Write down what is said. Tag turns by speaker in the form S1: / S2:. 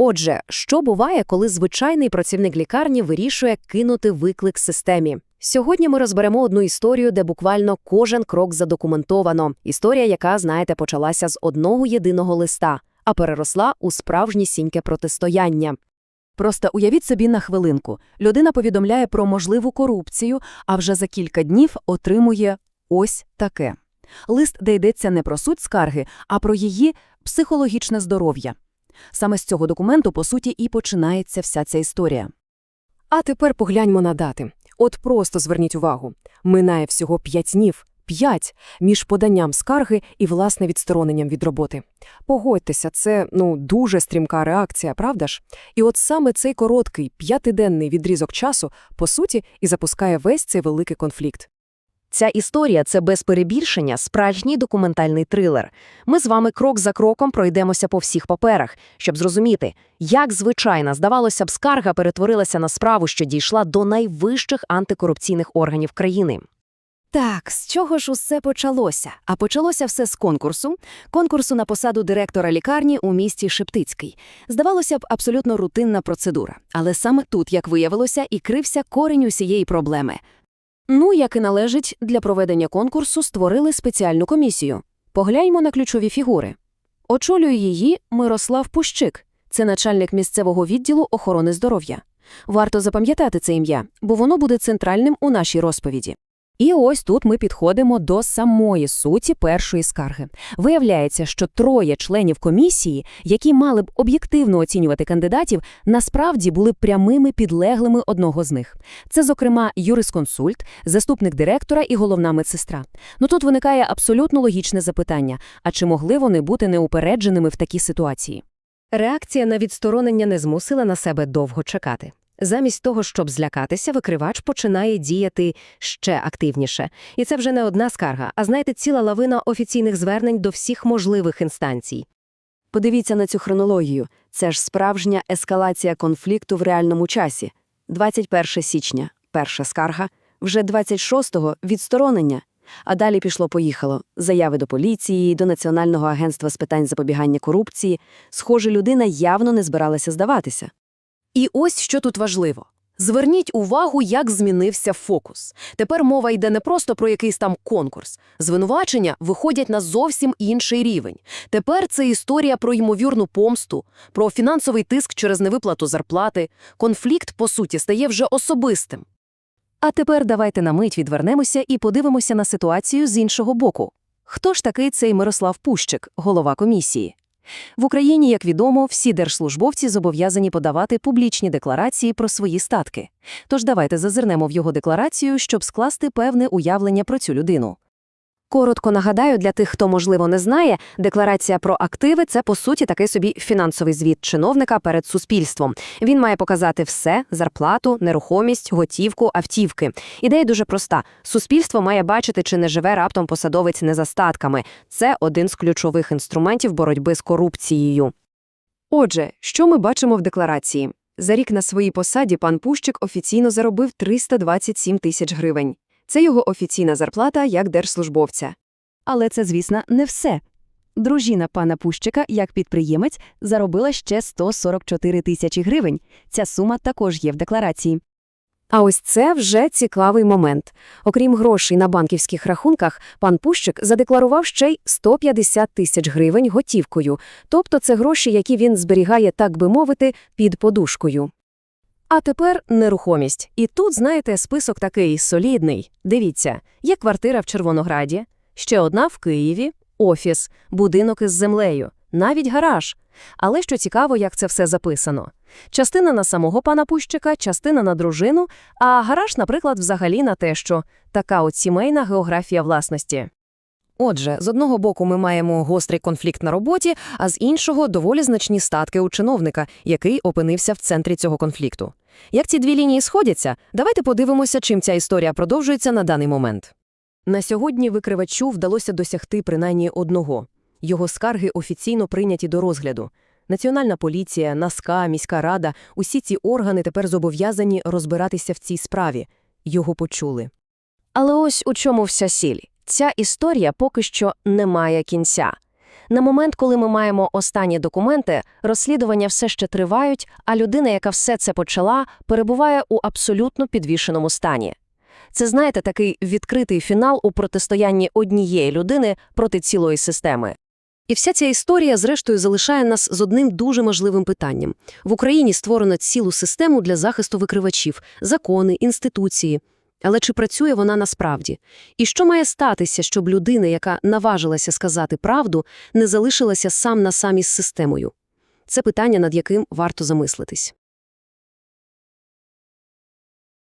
S1: Отже, що буває, коли звичайний працівник лікарні вирішує кинути виклик системі? Сьогодні ми розберемо одну історію, де буквально кожен крок задокументовано. Історія, яка, знаєте, почалася з одного єдиного листа, а переросла у справжнісіньке протистояння.
S2: Просто уявіть собі на хвилинку. Людина повідомляє про можливу корупцію, а вже за кілька днів отримує ось таке. Лист, де йдеться не про суть скарги, а про її психологічне здоров'я. Саме з цього документу, по суті, і починається вся ця історія.
S1: А тепер погляньмо на дати. От просто зверніть увагу. Минає всього 5 днів. П'ять між поданням скарги і власне відстороненням від роботи. Погодьтеся, це ну дуже стрімка реакція, правда ж? І от саме цей короткий п'ятиденний відрізок часу, по суті, і запускає весь цей великий конфлікт. Ця історія це без перебільшення справжній документальний трилер. Ми з вами крок за кроком пройдемося по всіх паперах, щоб зрозуміти, як звичайна, здавалося б, скарга перетворилася на справу, що дійшла до найвищих антикорупційних органів країни.
S2: Так, з чого ж усе почалося? А почалося все з конкурсу. Конкурсу на посаду директора лікарні у місті Шептицький. Здавалося б, абсолютно рутинна процедура. Але саме тут, як виявилося, і крився корінь усієї проблеми.
S1: Ну, як і належить, для проведення конкурсу створили спеціальну комісію. Погляньмо на ключові фігури. Очолює її Мирослав Пущик. Це начальник місцевого відділу охорони здоров'я. Варто запам'ятати це ім'я, бо воно буде центральним у нашій розповіді. І ось тут ми підходимо до самої суті першої скарги. Виявляється, що троє членів комісії, які мали б об'єктивно оцінювати кандидатів, насправді були прямими підлеглими одного з них. Це, зокрема, юрисконсульт, заступник директора і головна медсестра. Ну тут виникає абсолютно логічне запитання: а чи могли вони бути неупередженими в такій ситуації? Реакція на відсторонення не змусила на себе довго чекати. Замість того, щоб злякатися, викривач починає діяти ще активніше. І це вже не одна скарга, а знаєте, ціла лавина офіційних звернень до всіх можливих інстанцій. Подивіться на цю хронологію. Це ж справжня ескалація конфлікту в реальному часі. 21 січня – перша скарга, вже 26-го – відсторонення. А далі пішло-поїхало. Заяви до поліції, до Національного агентства з питань запобігання корупції. Схоже, людина явно не збиралася здаватися. І ось що тут важливо. Зверніть увагу, як змінився фокус. Тепер мова йде не просто про якийсь там конкурс. Звинувачення виходять на зовсім інший рівень. Тепер це історія про ймовірну помсту, про фінансовий тиск через невиплату зарплати. Конфлікт, по суті, стає вже особистим. А тепер давайте на мить відвернемося і подивимося на ситуацію з іншого боку. Хто ж такий цей Мирослав Пущик, голова комісії? В Україні, як відомо, всі держслужбовці зобов'язані подавати публічні декларації про свої статки. Тож давайте зазирнемо в його декларацію, щоб скласти певне уявлення про цю людину. Коротко нагадаю, для тих, хто, можливо, не знає, декларація про активи це, по суті, такий собі фінансовий звіт чиновника перед суспільством. Він має показати все: зарплату, нерухомість, готівку, автівки. Ідея дуже проста: суспільство має бачити, чи не живе раптом посадовець не за статками. Це один з ключових інструментів боротьби з корупцією. Отже, що ми бачимо в декларації? За рік на своїй посаді пан Пущик офіційно заробив 327 тисяч гривень. Це його офіційна зарплата як держслужбовця. Але це, звісно, не все. Дружина пана Пущика, як підприємець, заробила ще 144 тисячі гривень. Ця сума також є в декларації. А ось це вже цікавий момент. Окрім грошей на банківських рахунках, пан Пущик задекларував ще й 150 тисяч гривень готівкою, тобто це гроші, які він зберігає, так би мовити, під подушкою. А тепер нерухомість. І тут, знаєте, список такий солідний. Дивіться, є квартира в Червонограді, ще одна в Києві, офіс, будинок із землею, навіть гараж. Але що цікаво, як це все записано. Частина на самого пана Пущика, частина на дружину, а гараж, наприклад, взагалі на те, що така от сімейна географія власності. Отже, з одного боку ми маємо гострий конфлікт на роботі, а з іншого доволі значні статки у чиновника, який опинився в центрі цього конфлікту. Як ці дві лінії сходяться, давайте подивимося, чим ця історія продовжується на даний момент. На сьогодні викривачу вдалося досягти принаймні одного його скарги офіційно прийняті до розгляду. Національна поліція, НАСКА, міська рада усі ці органи тепер зобов'язані розбиратися в цій справі. Його почули. Але ось у чому вся сіль. Ця історія поки що не має кінця.
S3: На момент, коли ми маємо останні документи, розслідування все ще тривають, а людина, яка все це почала, перебуває у абсолютно підвішеному стані. Це, знаєте, такий відкритий фінал у протистоянні однієї людини проти цілої системи.
S1: І вся ця історія, зрештою, залишає нас з одним дуже можливим питанням. В Україні створено цілу систему для захисту викривачів, закони, інституції. Але чи працює вона насправді? І що має статися, щоб людина, яка наважилася сказати правду, не залишилася сам на самі з системою? Це питання, над яким варто замислитись.